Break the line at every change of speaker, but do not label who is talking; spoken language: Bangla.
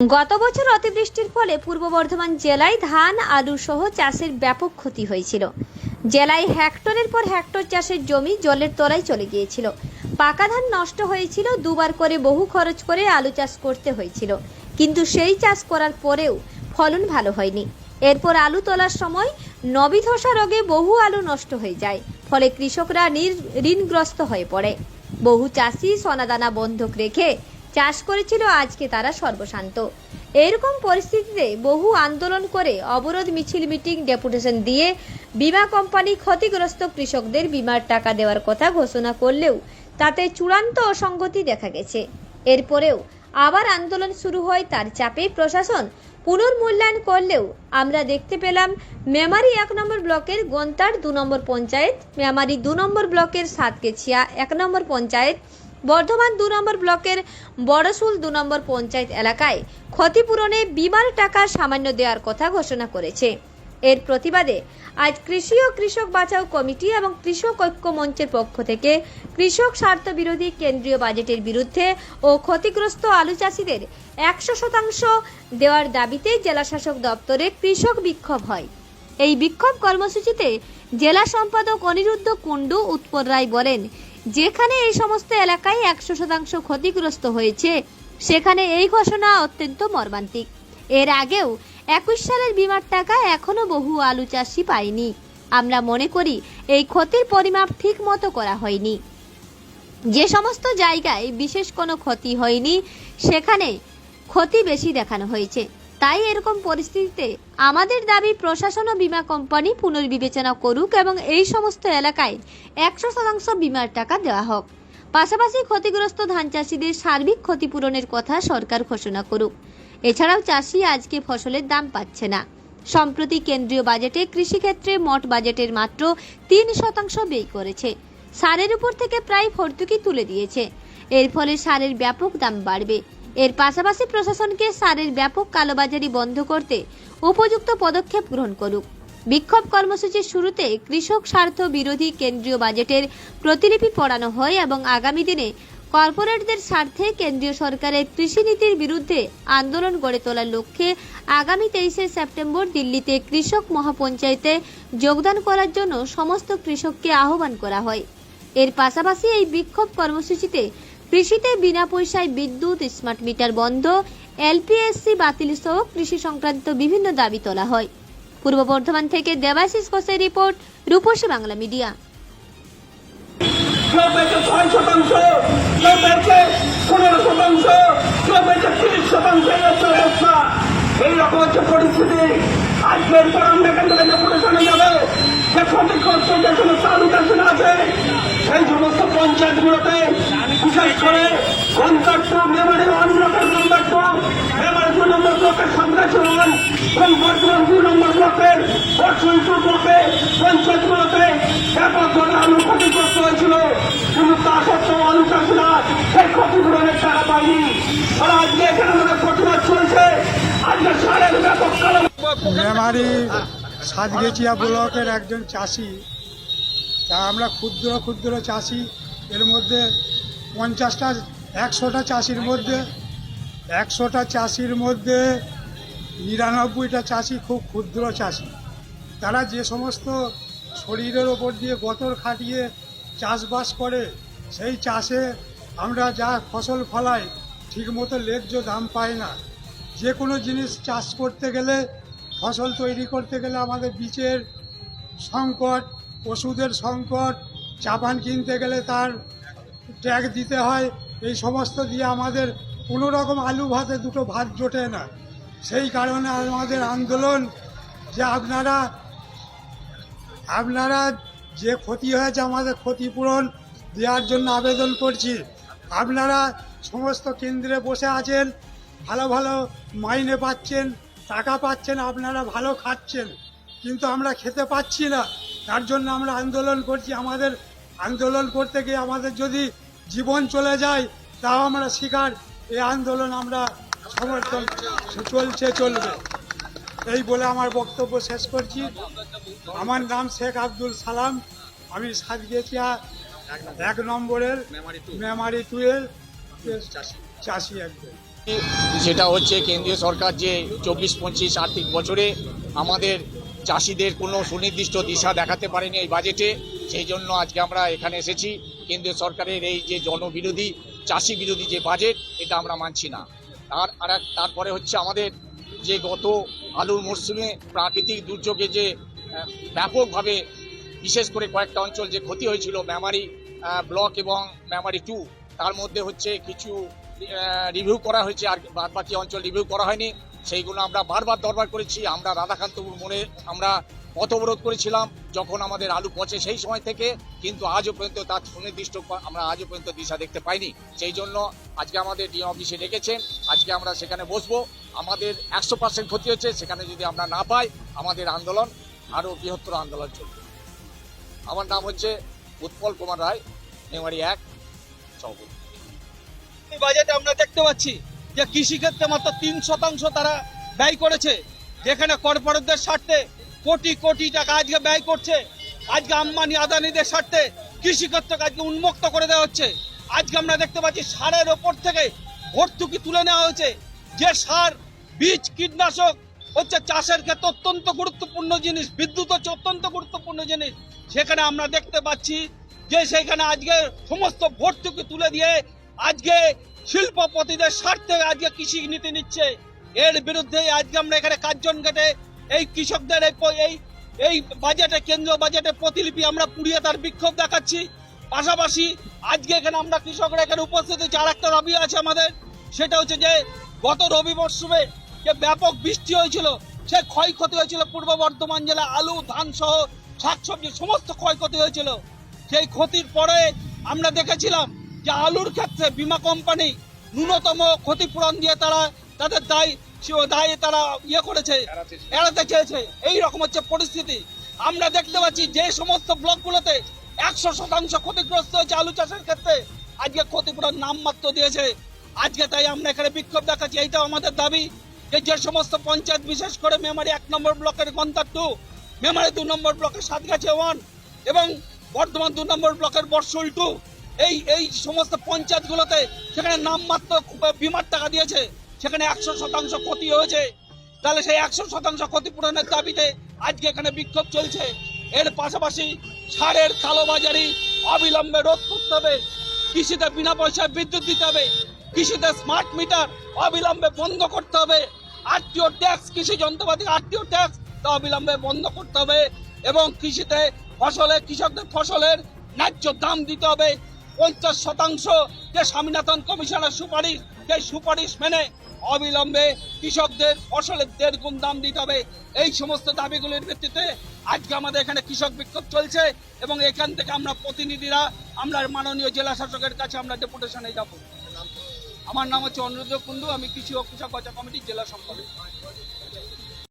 গত বছর অতিবৃষ্টির ফলে পূর্ব বর্ধমান জেলায় ধান, আলু সহ চাষের ব্যাপক ক্ষতি হয়েছিল। জেলায় হেক্টরের পর হেক্টর চাষের জমি জলের তলায় চলে গিয়েছিল। পাকা ধান নষ্ট হয়েছিল, দুবার করে বহু খরচ করে আলু চাষ করতে হয়েছিল। কিন্তু সেই চাষ করার পরেও ফলন ভালো হয়নি। এরপর আলু তোলার সময় নবী ধসা রোগে বহু আলু নষ্ট হয়ে যায়, ফলে কৃষকরা ঋণগ্রস্ত হয়ে পড়ে। বহু চাষি সোনাদানা বন্ধক রেখে চাষ করেছিল আজকে তারা সর্বশান্ত। এরকম পরিস্থিতিতে বহু আন্দোলন করে অবরোধ মিছিল মিটিং ডেপুটেশন দিয়ে বীমা কোম্পানি ক্ষতিগ্রস্ত কৃষকদের বীমার টাকা দেওয়ার কথা ঘোষণা করলেও তাতে চূড়ান্ত অসঙ্গতি দেখা গেছে। এরপরেও আবার আন্দোলন শুরু হয় তার চাপে প্রশাসন পুনর্মূল্যায়ন করলেও আমরা দেখতে পেলাম মেমারি এক নম্বর ব্লকের গন্তার দু নম্বর পঞ্চায়েত, মেমারি দু নম্বর ব্লকের সাতকেছিয়া এক নম্বর পঞ্চায়েত বর্ধমান দু নম্বর ব্লকের বড়শুল দু নম্বর পঞ্চায়েত এলাকায় ক্ষতিপূরণে বিমার টাকা সামান্য দেওয়ার কথা ঘোষণা করেছে। এর প্রতিবাদে আজ কৃষি ও কৃষক বাঁচাও কমিটি এবং কৃষক ঐক্য মঞ্চের পক্ষ থেকে কৃষক স্বার্থ বিরোধী কেন্দ্রীয় বাজেটের বিরুদ্ধে ও ক্ষতিগ্রস্ত আলু চাষিদের একশো শতাংশ দেওয়ার দাবিতে জেলাশাসক দপ্তরে কৃষক বিক্ষোভ হয়। এই বিক্ষোভ কর্মসূচিতে জেলা সম্পাদক অনিরুদ্ধ কুণ্ডু, উৎপল রায় বলেন যেখানে এই সমস্ত এলাকায় একশো শতাংশ ক্ষতিগ্রস্ত হয়েছে, সেখানে এই ঘোষণা অত্যন্ত মর্মান্তিক। এর আগেও একুশ সালের বিমার টাকা এখনও বহু আলু চাষি পায়নি। আমরা মনে করি এই ক্ষতির পরিমাপ ঠিক মতো করা হয়নি। যে সমস্ত জায়গায় বিশেষ কোনো ক্ষতি হয়নি, সেখানে ক্ষতি বেশি দেখানো হয়েছে। তাই এরকম পরিস্থিতিতে আমাদের দাবি প্রশাসন ও বীমা কোম্পানি পুনর্বিবেচনা করুক এবং এই সমস্ত এলাকায় একশো শতাংশ বিমার টাকা দেওয়া হোক। পাশাপাশি ক্ষতিগ্রস্ত ধান চাষিদের সার্বিক ক্ষতিপূরণের কথা সরকার ঘোষণা করুক। এছাড়াও চাষি আজকে ফসলের দাম পাচ্ছে না। সম্প্রতি কেন্দ্রীয় বাজেটে কৃষিক্ষেত্রে মোট বাজেটের মাত্র তিন শতাংশ ব্যয় করেছে। সারের উপর থেকে প্রায় ভর্তুকি তুলে দিয়েছে। এর ফলে সারের ব্যাপক দাম বাড়বে। এর পাশাপাশি প্রশাসনকে সারের ব্যাপক কালোবাজারি বন্ধ করতে উপযুক্ত পদক্ষেপ গ্রহণ করুক। বিক্ষোভ কর্মসূচির শুরুতে কৃষক স্বার্থ বিরোধী কেন্দ্রীয় বাজেটের প্রতিলিপি পড়ানো হয় এবং আগামী দিনে কর্পোরেটদের স্বার্থে কেন্দ্রীয় সরকারের কৃষি নীতির বিরুদ্ধে আন্দোলন গড়ে তোলার লক্ষ্যে আগামী তেইশে সেপ্টেম্বর দিল্লিতে কৃষক মহাপঞ্চায়েতে যোগদান করার জন্য সমস্ত কৃষককে আহ্বান করা হয়। এর পাশাপাশি এই বিক্ষোভ কর্মসূচিতে কৃষিতে বিনা পয়সায় বিদ্যুৎ, স্মার্ট মিটার বন্ধ, এলপিএসসি বাতিল সহ কৃষি সংক্রান্ত বিভিন্ন দাবি তোলা হয়। পূর্ব বর্ধমান থেকে দেবাশিস ঘোষের রিপোর্ট, রূপসী বাংলা মিডিয়া।
এইরকম হচ্ছে পরিস্থিতি। আজকের পর আমরা যাবে যে সমস্ত আলু চাষিরা আছে সেই সমস্ত পঞ্চায়েতগুলোতে বিশেষ করে কন্ট্রাক্ট মেমারি ওয়ান ব্লকের নাম্বার টু মেমারি দু নম্বর ব্লকের সন্ত্রাসী ওয়ান এবং বর্তমান দুই নম্বর ব্লকের বর্ষণ টু ব্লকে পঞ্চায়েতগুলোতে ব্যাপকভাবে আলু ক্ষতিগ্রস্ত হয়েছিল কিন্তু তা সত্ত্বেও আলু চাষিরা সেই টাকা আর আজকে এখানে আমাদের প্রতিবাদ চলছে। আজকে
সাতগেচিয়া ব্লকের একজন চাষি, তা আমরা ক্ষুদ্র ক্ষুদ্র চাষি, এর মধ্যে পঞ্চাশটা, একশোটা চাষির মধ্যে, একশোটা চাষির মধ্যে নিরানব্বইটা চাষি খুব ক্ষুদ্র চাষি। তারা যে সমস্ত শরীরের ওপর দিয়ে গতর খাটিয়ে চাষবাস করে, সেই চাষে আমরা যা ফসল ফলাই, ঠিকমতো ন্যায্য দাম পাই না। যে কোনো জিনিস চাষ করতে গেলে, ফসল তৈরি করতে গেলে আমাদের বীজের সংকট, ওষুধের সংকট চাপান কিনতে গেলে তার ট্যাগ দিতে হয়, এই সমস্ত দিয়ে আমাদের কোনো রকম আলু ভাতে দুটো ভাত জোটে না। সেই কারণে আমাদের আন্দোলন যে আপনারা আপনারা যে ক্ষতি হয়েছে আমাদের ক্ষতিপূরণ দেওয়ার জন্য আবেদন করছি। আপনারা সমস্ত কেন্দ্রে বসে আছেন, ভালো ভালো মাইনে পাচ্ছেন, টাকা পাচ্ছেন, আপনারা ভালো খাচ্ছেন। কিন্তু আমরা খেতে পাচ্ছি না। তার জন্য আমরা আন্দোলন করছি। আমাদের আন্দোলন করতে গিয়ে আমাদের যদি জীবন চলে যায়, তাও আমরা শিকার। এই আন্দোলন আমরা সমর্থন চলছে, চলবে। এই বলে আমার বক্তব্য শেষ করছি। আমার নাম শেখ আব্দুল সালাম। আমি সাতগেছিয়া এক নম্বরের মেমারি টুয়ের চাষি। একজন।
সেটা হচ্ছে কেন্দ্রীয় সরকার যে চব্বিশ পঁচিশ আর্থিক বছরে আমাদের চাষিদের কোনো সুনির্দিষ্ট দিশা দেখাতে পারেনি এই বাজেটে সেই জন্য আজকে আমরা এখানে এসেছি। কেন্দ্রীয় সরকারের এই যে জনবিরোধী চাষি বিরোধী যে বাজেট এটা আমরা মানছি না। আর আর এক- তারপরে হচ্ছে আমাদের যে গত আলুর মরশুমে প্রাকৃতিক দুর্যোগে যে ব্যাপকভাবে বিশেষ করে কয়েকটা অঞ্চল যে ক্ষতি হয়েছিল মেমারি ব্লক এবং মেমারি টু তার মধ্যে হচ্ছে কিছু রিভিউ করা হয়েছে আর বাদ বাকি অঞ্চল রিভিউ করা হয়নি। সেইগুলো আমরা বারবার দরবার করেছি। আমরা রাধাকান্তপুর মোড়ে আমরা পথ অবরোধ করেছিলাম যখন আমাদের আলু পচে সেই সময় থেকে, কিন্তু আজও পর্যন্ত তার সুনির্দিষ্ট আমরা আজও পর্যন্ত দিশা দেখতে পাইনি। সেই জন্য আজকে আমাদের ডিএম অফিসে ডেকেছেন। আজকে আমরা সেখানে বসবো। আমাদের একশো পার্সেন্ট ক্ষতি হচ্ছে সেখানে যদি আমরা না পাই, আমাদের আন্দোলন আরও বৃহত্তর আন্দোলন চলবে। আমার নাম হচ্ছে উৎপল কুমার রায় মেমারি এক সভাপতি
বাজেটে আমরা দেখতে পাচ্ছি যে কৃষিক্ষেত্রে মাত্র তিন শতাংশ তারা ব্যয় করেছে, যেখানে কর্পোরেটদের স্বার্থে কোটি কোটি টাকা আজকে ব্যয় করছে। আজকে আম্বানি, আদানিদের স্বার্থে কৃষিক্ষেত্রকে আজকে উন্মুক্ত করে দেওয়া হচ্ছে। আজকে আমরা দেখতে পাচ্ছি সারের ওপর থেকে ভর্তুকি তুলে নেওয়া হয়েছে। যে সার, বীজ, কীটনাশক হচ্ছে চাষের ক্ষেত্রে অত্যন্ত গুরুত্বপূর্ণ জিনিস, বিদ্যুৎ হচ্ছে অত্যন্ত গুরুত্বপূর্ণ জিনিস। সেখানে আমরা দেখতে পাচ্ছি যে সেখানে আজকে সমস্ত ভর্তুকি তুলে দিয়ে আজকে শিল্পপতিদের স্বার্থে আজকে কৃষি নীতি নিচ্ছে। এর বিরুদ্ধে আজকে আমরা এখানে কার্জন গেটে এই কৃষকদের এই এই বাজেটে, কেন্দ্রীয় বাজেটে প্রতিলিপি আমরা পুড়িয়ে তার বিক্ষোভ দেখাচ্ছি। পাশাপাশি আজকে এখানে আমরা কৃষকরা এখানে উপস্থিত হয়েছি। আর একটা দাবি আছে আমাদের, সেটা হচ্ছে যে গত রবি মরশুমে যে ব্যাপক বৃষ্টি হয়েছিল, সে ক্ষয়ক্ষতি হয়েছিল পূর্ব বর্ধমান জেলা আলু, ধান সহ শাকসবজি সমস্ত ক্ষয়ক্ষতি হয়েছিল। সেই ক্ষতির পরে আমরা দেখেছিলাম যে আলুর ক্ষেত্রে বীমা কোম্পানি ন্যূনতম ক্ষতিপূরণ দিয়ে তারা তাদের দায় দায় তারা ইয়ে করেছে এড়াতে চেয়েছে। এই রকম হচ্ছে পরিস্থিতি। আমরা দেখতে পাচ্ছি যে সমস্ত ব্লকগুলোতে একশো শতাংশ ক্ষতিগ্রস্ত হয়েছে আলু চাষের ক্ষেত্রে। আজকে ক্ষতিপূরণ নামমাত্র দিয়েছে। আজকে তাই আমরা এখানে বিক্ষোভ দেখাচ্ছি। এইটাও আমাদের দাবি যে যে সমস্ত পঞ্চায়েত বিশেষ করে মেমারি এক নম্বর ব্লকের গন্তার টু মেমারি দু নম্বর ব্লকের সাতগাছি ওয়ান এবং বর্ধমান দু নম্বর ব্লকের বর্ষল টু। এই এই সমস্ত পঞ্চায়েতগুলোতে সেখানে নামমাত্র বিমার টাকা দিয়েছে। সেখানে একশো শতাংশ ক্ষতি হয়েছে। তাহলে সেই একশো শতাংশ ক্ষতিপূরণের দাবিতে আজকে এখানে বিক্ষোভ চলছে। এর পাশাপাশি সারের কালোবাজারি অবিলম্বে রোধ করতে হবে। কৃষিতে বিনা পয়সায় বিদ্যুৎ দিতে হবে। কৃষিতে স্মার্ট মিটার অবিলম্বে বন্ধ করতে হবে। আরটিও ট্যাক্স, কৃষি যন্ত্রপাতি, আরটিও ট্যাক্স অবিলম্বে বন্ধ করতে হবে এবং কৃষিতে ফসলে, কৃষকদের ফসলের ন্যায্য দাম দিতে হবে। পঞ্চাশ শতাংশ যে স্বামীনাথন কমিশনের সুপারিশ, সেই সুপারিশ মেনে অবিলম্বে কৃষকদের ফসলের দেড় গুণ দাম দিতে হবে। এই সমস্ত দাবিগুলির ভিত্তিতে আজকে আমাদের এখানে কৃষক বিক্ষোভ চলছে এবং এখান থেকে আমরা প্রতিনিধিরা, আমরা মাননীয় জেলা শাসকের কাছে আমরা ডেপুটেশনে যাব। আমার নাম হচ্ছে অনুরুদ্ধ কুন্ডু আমি কৃষি ও কৃষক বাজার কমিটির জেলা সম্পাদক।